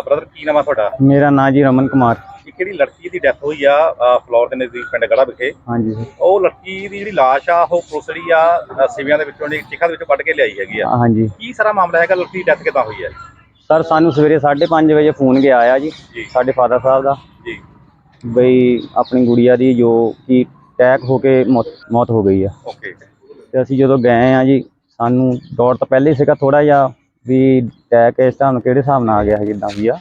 Brother ਕੀ ਨਾਮ ਆ ਤੁਹਾਡਾ? ਮੇਰਾ ਨਾਂ ਜੀ ਰਮਨ ਕੁਮਾਰ। ਇਹ ਕਿਹੜੀ ਲੜਕੀ ਦੀ ਡੈਥ ਹੋਈ ਆ ਫਲੋਰ ਦੇ ਨਜ਼ਦੀਕ ਪਿੰਡ ਗੜਾ ਵਿਖੇ? ਹਾਂਜੀ ਸਰ। ਉਹ ਲੜਕੀ ਦੀ ਜਿਹੜੀ ਲਾਸ਼ ਆ ਉਹ ਪੁਲਿਸ ਜਿਹੜੀ ਆ ਅ, ਸਿਵਿਆਂ ਦੇ ਵਿੱਚੋਂ ਜਿਹੜੀ ਚਿਖਾ ਦੇ ਵਿੱਚੋਂ ਕੱਢ ਕੇ ਲਿਆਈ ਹੈਗੀ ਆ। ਹਾਂਜੀ। ਕੀ ਸਾਰਾ ਮਾਮਲਾ ਹੈਗਾ ਲੜਕੀ ਦੀ ਡੈਥ ਕਿਦਾਂ ਹੋਈ ਹੈ ਸਰ ਸਾਨੂੰ ਸਵੇਰੇ 5:30 ਵਜੇ ਫੋਨ ਗਿਆ ਆ ਜੀ ਜੀ। ਸਾਡੇ ਫਾਦਰ ਸਾਹਿਬ ਦਾ। ਜੀ। ਬਈ ਆਪਣੀ ਗੁੜੀਆ ਦੀ ਜੋ ਕਿ ਅਟੈਕ ਹੋ ਕੇ ਮੌਤ ਮੌਤ ਹੋ ਗਈ ਆ। ਓਕੇ। ਤੇ ਅਸੀਂ ਜਦੋਂ ਗਏ ਆ ਜੀ ਸਾਨੂੰ ਦੌੜ ਤਾਂ ਪਹਿਲੇ ਹੀ ਸੀਗਾ ਥੋੜਾ ਜਿਹਾ। ਵੀ ਅਟੈਕ ਇਸ ਨਾਲ ਕਿਹੜੇ ਹਿਸਾਬ ਨਾਲ ਆ ਗਿਆ ਹੈ ਜਿੱਦਾਂ ਵੀ ਆ।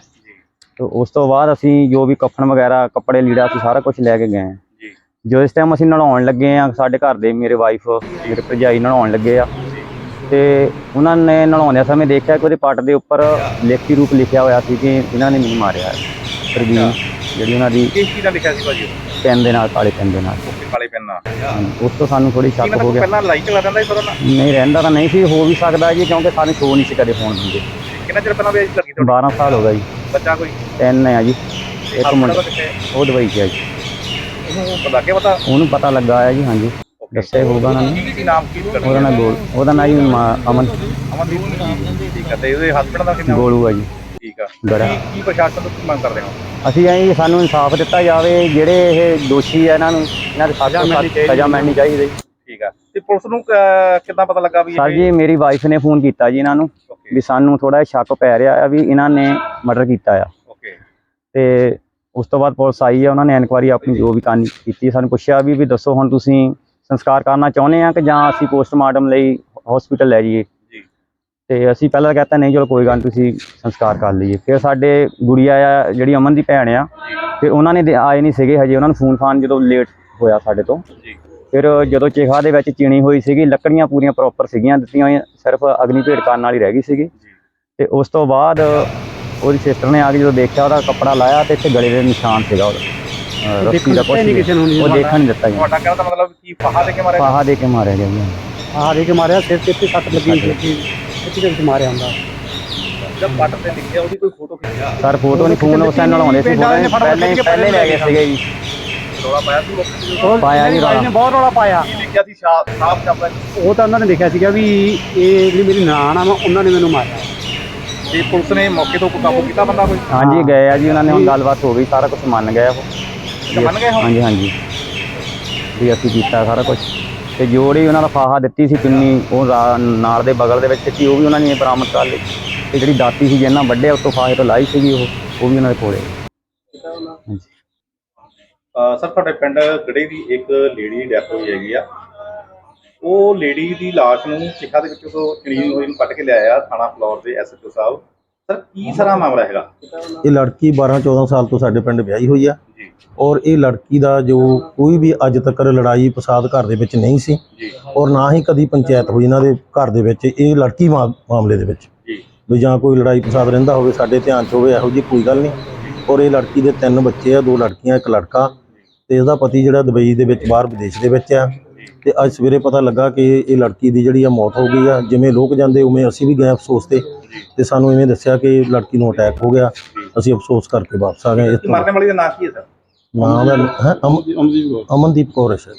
ਤੇ ਉਸ ਤੋਂ ਬਾਅਦ ਅਸੀਂ ਜੋ ਵੀ ਕਫਨ ਵਗੈਰਾ ਕੱਪੜੇ ਲੀੜਾ ਅਸੀਂ ਸਾਰਾ ਕੁਝ ਲੈ ਕੇ ਗਏ ਆ। ਜੀ। ਜੋ ਇਸ ਟਾਈਮ ਅਸੀਂ ਨਹਾਉਣ ਲੱਗੇ ਆ ਸਾਡੇ ਘਰ ਦੇ ਮੇਰੇ ਵਾਈਫ ਮੇਰੇ ਭਰਜਾਈ ਨਹਾਉਣ ਲੱਗੇ ਆ। ਤੇ ਉਹਨਾਂ ਨੇ ਨਹਾਉਂਦੇ ਸਮੇਂ ਦੇਖਿਆ ਕਿ ਉਹਦੇ ਪੱਟ ਦੇ ਉੱਪਰ ਲਿਖਤੀ ਰੂਪ ਲਿਖਿਆ ਹੋਇਆ ਸੀ ਕਿ ਇਹਨਾਂ ਨੇ ਮੈਨੂੰ ਮਾਰਿਆ ਹੈ। ਪ੍ਰਵੀਨ ਜਿਹੜੀ ਉਹਨਾਂ ਦੀ ਕਿਸ ਚੀਜ਼ ਦਾ ਲਿਖਿਆ ਸੀ ਭਾਜੀ ਪੈਨ ਦੇ ਨਾਲ ਕਾਲੇ ਪੈਨ ਦੇ ਨਾਲ। ਕਾਲੇ ਪੈਨ ਨਾਲ? ਉਸ ਤੋਂ ਸਾਨੂੰ ਥੋੜੀ ਸ਼ੱਕ ਹੋ ਗਿਆ। ਪਹਿਲਾਂ ਲੜਾਈ ਝਗੜਾ ਰਹਿੰਦਾ ਸੀ ਤੁਹਾਡਾ ਨਹੀਂ ਰਹਿੰਦਾ ਤਾਂ ਨਹੀਂ ਸੀ ਹੋ ਵੀ ਸਕਦਾ ਜੀ ਕਿਉਂਕਿ ਸਾਨੂੰ ਸ਼ੋਅ ਨਹੀਂ ਸੀ ਕਦੇ ਫੋਨ ਦਿੰਦੇ। ਕਿੰਨਾ ਚਿਰ ਪਹਿਲਾਂ ਵੀ ਲੜਕੀ ਤੁਹਾਡੀ? 12 ਸਾਲ ਹੋ ਗਏ ਜੀ। ਬੱਚਾ ਕੋਈ? ਤਿੰਨ ਆ ਜੀ। ਇੱਕ ਮੁੰਡਾ। ਹੈ? ਉਹ ਦਵਾਈ ਚ ਆ ਜੀ। ਉਹਨੂੰ ਪਤਾ ਕਿ ਪਤਾ? ਉਹਨੂੰ ਪਤਾ ਲੱਗਾ ਆ ਜੀ ਹਾਂਜੀ। ਦੱਸਿਆ ਹੋਊਗਾ ਨੇ। ਕੀ ਨਾਮ ਕੀ ਉਹਦਾ ਨਾਂ ਗੋਲ ਉਹਦਾ ਨਾਂ ਜੀ ਅਮਨ। ਅਮਨਦੀਪ। ਠੀਕ ਹੈ ਤੇ ਇਹਦੇ ਹਸਬੰਡ ਦਾ ਕਿੰਨਾ ਗੋਲੂ ਆ ਜੀ। ਠੀਕ ਆ। ਕੀ ਪ੍ਰਸ਼ਾਸਨ ਤੋਂ ਮੰਗ ਕਰਦੇ ਹੋ? ਅਸੀਂ ਐਂ ਸਾਨੂੰ ਇਨਸਾਫ ਦਿੱਤਾ ਜਾਵੇ ਜਿਹੜੇ ਇਹ ਦੋਸ਼ੀ ਆ ਇਹਨਾਂ ਨੂੰ ਇਹਨਾਂ ਦੇ ਸਜ਼ਾ ਮਿਲਣੀ ਚਾਹੀਦੀ ਸਜ਼ਾ ਮਿਲਣੀ ਚਾਹੀਦੀ ਠੀਕ ਆ। ਤੇ ਪੁਲਿਸ ਨੂੰ ਕਿੱਦਾਂ ਪਤਾ ਲੱਗਾ ਵੀ ਸਰ ਜੀ ਮੇਰੀ ਵਾਈਫ ਨੇ ਫੋਨ ਕੀਤਾ ਜੀ ਇਹਨਾਂ ਨੂੰ ਵੀ ਸਾਨੂੰ ਥੋੜਾ ਸ਼ੱਕ ਪੈ ਰਿਹਾ ਆ ਵੀ ਇਹਨਾਂ ਨੇ ਮਰਡਰ ਕੀਤਾ ਆ। ਓਕੇ ਤੇ ਉਸ ਤੋਂ ਬਾਅਦ ਪੁਲਿਸ ਆਈ ਆ ਉਹਨਾਂ ਨੇ ਇਨਕੁਆਰੀ ਆਪਣੀ ਜੋ ਵੀ ਕਰਨੀ ਕੀਤੀ ਸਾਨੂੰ ਪੁੱਛਿਆ ਵੀ ਵੀ ਦੱਸੋ ਹੁਣ ਤੁਸੀਂ ਸੰਸਕਾਰ ਕਰਨਾ ਚਾਹੁੰਦੇ ਆ ਕਿ ਜਾਂ ਅਸੀਂ ਪੋਸਟਮਾਰਟਮ ਲਈ ਹਸਪੀਟਲ ਲੈ ਜਾਈਏ? ਤੇ ਅਸੀਂ ਪਹਿਲਾਂ ਕਹਤਾ ਨਹੀਂ ਚਲੋ ਕੋਈ ਗੱਲ ਤੁਸੀਂ ਸੰਸਕਾਰ ਕਰ ਲਈਏ। ਫਿਰ ਸਾਡੇ ਗੁੜੀਆ ਆ ਜਿਹੜੀ ਅਮਨ ਦੀ ਭੈਣ ਆ ਫਿਰ ਉਹਨਾਂ ਨੇ ਆਏ ਨਹੀਂ ਸੀਗੇ ਹਜੇ ਉਹਨਾਂ ਨੂੰ ਫੋਨ ਫਾਨ ਜਦੋਂ ਲੇਟ ਹੋਇਆ ਸਾਡੇ ਤੋਂ। ਫਿਰ ਜਦੋਂ ਚਿਖਾ ਦੇ ਵਿੱਚ ਚੀਣੀ ਹੋਈ ਸੀਗੀ ਲੱਕੜੀਆਂ ਪੂਰੀਆਂ ਪ੍ਰੋਪਰ ਸੀਗੀਆਂ ਦਿੱਤੀਆਂ ਹੋਈਆਂ ਸਿਰਫ ਅਗਨੀ ਭੇਟ ਕਰਨ ਵਾਲੀ ਰਹਿ ਗਈ ਸੀਗੀ। ਤੇ ਉਸ ਤੋਂ ਬਾਅਦ ਉਹਦੀ ਸਿਸਟਰ ਨੇ ਆ ਕੇ ਜਦੋਂ ਦੇਖਿਆ ਉਹਦਾ ਕੱਪੜਾ ਲਾਇਆ ਤੇ ਇੱਥੇ ਗਲੇ ਦੇ ਨਿਸ਼ਾਨ ਸੀਗਾ ਉਹਦਾ। ਰੱਸੀ ਦਾ ਨਹੀਂ ਉਹ ਦੇਖਣ ਨਹੀਂ ਦਿੱਤਾ ਜੀ। ਤੁਹਾਡਾ ਕਹਿਣ ਮਤਲਬ ਕੀ ਫਾਹਾ ਦੇ ਕੇ ਮਾਰਿਆ ਫਾਹਾ ਦੇ ਕੇ ਮਾਰਿਆ ਗਿਆ ਆਹ ਦੇ ਕੇ ਮਾਰਿਆ ਸਿਰ ਤੇ ਸੱਟ ਲੱਗੀ ਸੀ। ਦੇ ਵਿੱਚ ਮਾਰਿਆ ਹੁੰਦਾ। ਜਦ ਪੱਟ ਤੇ ਲਿਖਿਆ ਉਹਦੀ ਕੋਈ ਫੋਟੋ ਖਿੱਚਿਆ ਸਰ ਫੋਟੋ ਨਹੀਂ ਫੋਨ ਉਸ ਨਾਲ ਲਾਉਂਦੇ ਸੀ ਫੋਟੋ ਪਹਿਲਾਂ ਹੀ ਪਹਿਲੇ ਹੀ ਲੈ ਗਏ ਸੀਗੇ ਜੀ। ਰੋਲਾ ਪਾਇਆ ਸੀ ਉਹ ਪਾਇਆ ਜੀ ਰੌਲਾ। ਨੇ ਬਹੁਤ ਰੌਲਾ ਪਾਇਆ। ਕੀ ਲਿਖਿਆ ਸੀ ਸਾਫ਼ ਸਾਫ਼ ਸ਼ਬਦਾਂ 'ਚ ਉਹ ਤਾਂ ਉਹਨਾਂ ਨੇ ਦੇਖਿਆ ਸੀਗਾ ਵੀ ਇਹ ਜਿਹੜੀ ਮੇਰੀ ਨਾਨ ਆ ਵਾ ਉਹਨਾਂ ਨੇ ਮੈਨੂੰ ਮਾਰਿਆ। ਤੇ ਪੁਲਿਸ ਨੇ ਮੌਕੇ ਤੋਂ ਕੋਈ ਕਾਬੂ ਕੀਤਾ ਬੰਦਾ ਕੋਈ? ਹਾਂਜੀ ਗਏ ਆ ਜੀ ਉਹਨਾਂ ਨੇ ਹੁਣ ਗੱਲਬਾਤ ਹੋ ਗਈ ਸਾਰਾ ਕੁਝ ਮੰਨ ਗਏ ਉਹ। ਮੰਨ ਗਏ ਹੁਣ? ਹਾਂਜੀ ਹਾਂਜੀ। ਵੀ ਅਸੀਂ ਕੀਤਾ ਸਾਰਾ ਕੁਝ ਤੇ ਜੋੜੀ ਉਹਨਾਂ ਦਾ ਫਾਹਾ ਦਿੱਤੀ ਸੀ ਚੁੰਨੀ ਉਹ ਰਾ- ਨਾਲ ਦੇ ਬਗਲ ਦੇ ਵਿੱਚ ਸੀ ਉਹ ਵੀ ਉਹਨਾਂ ਨੇ ਬਰਾਮਦ ਕਰ ਲਈ। ਤੇ ਜਿਹੜੀ ਦਾਤੀ ਸੀ ਜਿਹਨਾਂ ਵੱਡੇ ਉੱਤੋਂ ਫਾਹੇ ਤੋਂ ਲਾਈ ਸੀਗੀ ਉਹ ਉਹ ਵੀ ਉਹਨਾਂ ਦੇ ਕੋਲੇ। ਹਾਂਜੀ। ਸਰ ਤੁਹਾਡੇ ਪਿੰਡ ਗੜੇ ਦੀ ਇੱਕ ਲੇਡੀ ਦੀ ਡੈਥ ਹੋਈ ਹੈਗੀ ਆ? ਉਹ ਲੇਡੀ ਦੀ ਲਾਸ਼ ਨੂੰ ਚਿਖਾ ਦੇ ਵਿੱਚੋਂ ਤੋਂ ਚਿਣੀ ਹੋਈ ਨੂੰ ਕੱਢ ਕੇ ਲਿਆਇਆ ਥਾਣਾ ਫਲੋਰ ਦੇ ਐਸਐਚਓ ਸਾਹਿਬ। ਸਰ ਕੀ ਸਾਰਾ ਮਾਮਲਾ ਹੈਗਾ? ਇਹ ਲੜਕੀ 12 14 ਸਾਲ ਤੋਂ ਸਾਡੇ ਪਿੰਡ ਵਿਆਹੀ ਹੋਈ ਆ। ਔਰ ਇਹ ਲੜਕੀ ਦਾ ਜੋ ਕੋਈ ਵੀ ਅੱਜ ਤੱਕ ਲੜਾਈ ਫਸਾਦ ਘਰ ਦੇ ਵਿੱਚ ਨਹੀਂ ਸੀ ਜੀ। ਔਰ ਨਾ ਹੀ ਕਦੀ ਪੰਚਾਇਤ ਹੋਈ ਇਹਨਾਂ ਦੇ ਘਰ ਦੇ ਵਿੱਚ ਇਹ ਲੜਕੀ ਮਾਮਲੇ ਦੇ ਵਿੱਚ। ਜੀ। ਵੀ ਜਾਂ ਕੋਈ ਲੜਾਈ ਫਸਾਦ ਰਹਿੰਦਾ ਹੋਵੇ ਸਾਡੇ ਧਿਆਨ 'ਚ ਹੋਵੇ ਇਹੋ ਜਿਹੀ ਕੋਈ ਗੱਲ ਨਹੀਂ। ਔਰ ਇਹ ਲੜਕੀ ਦੇ ਤਿੰਨ ਬੱਚੇ ਆ ਦੋ ਲੜਕੀਆਂ ਇੱਕ ਲੜਕਾ ਤੇ ਇਹਦਾ ਪਤੀ ਜਿਹੜਾ ਦੁਬਈ ਦੇ ਵਿੱਚ ਬਾਹਰ ਵਿਦੇਸ਼ ਦੇ ਵਿੱਚ ਆ। ਤੇ ਅੱਜ ਸਵੇਰੇ ਪਤਾ ਲੱਗਾ ਕਿ ਇਹ ਲੜਕੀ ਦੀ ਜਿਹੜੀ ਆ ਮੌਤ ਹੋ ਗਈ ਆ। ਜਿਵੇਂ ਲੋਕ ਜਾਂਦੇ ਉਵੇਂ ਅਸੀਂ ਵੀ ਗਏ ਅਫਸੋਸ ਤੇ। ਤੇ ਸਾਨੂੰ ਇਵੇਂ ਦੱਸਿਆ ਕਿ ਲੜਕੀ ਨੂੰ ਅਟੈਕ ਹੋ ਗਿਆ। ਅਸੀਂ ਅਫਸੋਸ ਕਰਕੇ ਵਾਪਸ ਆ ਗਏ। ਇਸ ਤੋਂ ਮਰਨੇ ਵਾਲੀ ਦਾ ਨਾਂ ਕੀ ਹੈ ਸਰ? ਨਾਮ ਹੈ? ਅਮਨਦੀਪ ਕੌਰ ਹੈ ਸ਼ਾਇਦ।